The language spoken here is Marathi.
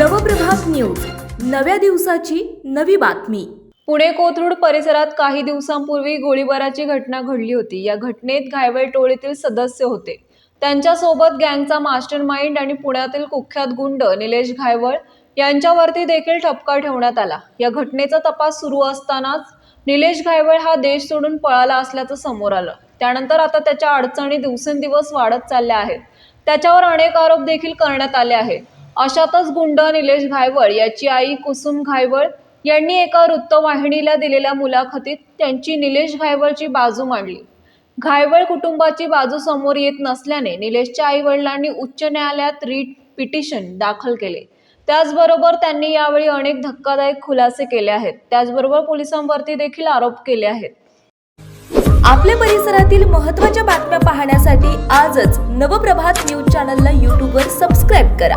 नव्या दिवसाची नवी बातमी. पुणे कोथरूड परिसरात काही दिवसांपूर्वी गोळीबाराची घटना घडली होती. या घटनेत घायवळ टोळीतील सदस्य होते. त्यांच्यासोबत गँगचा मास्टर माइंड आणि पुण्यातील कुख्यात गुंड निलेश घायवळ यांच्यावरती देखील ठपका ठेवण्यात आला. या घटनेचा तपास सुरू असतानाच निलेश घायवळ हा देश सोडून पळाला असल्याचं समोर आलं. त्यानंतर आता त्याच्या अडचणी दिवसेंदिवस वाढत चालल्या आहेत. त्याच्यावर अनेक आरोप देखील करण्यात आले आहेत. अशातच गुंड निलेश घायवळ याची आई कुसुम घायवळ यांनी एका वृत्तवाहिनीला दिलेल्या मुलाखतीत त्यांची निलेश घायवळची बाजू मांडली. घायवळ कुटुंबाची बाजू समोर येत नसल्याने निलेशच्या आई वडिलांनी उच्च न्यायालयात रीट पिटिशन दाखल केले. त्याचबरोबर त्यांनी यावेळी अनेक धक्कादायक खुलासे केले आहेत. त्याचबरोबर पोलिसांवरती देखील आरोप केले आहेत. आपल्या परिसरातील महत्त्वाच्या बातम्या पाहण्यासाठी आजच नवप्रभात न्यूज चॅनलला यूट्यूबवर सबस्क्राईब करा.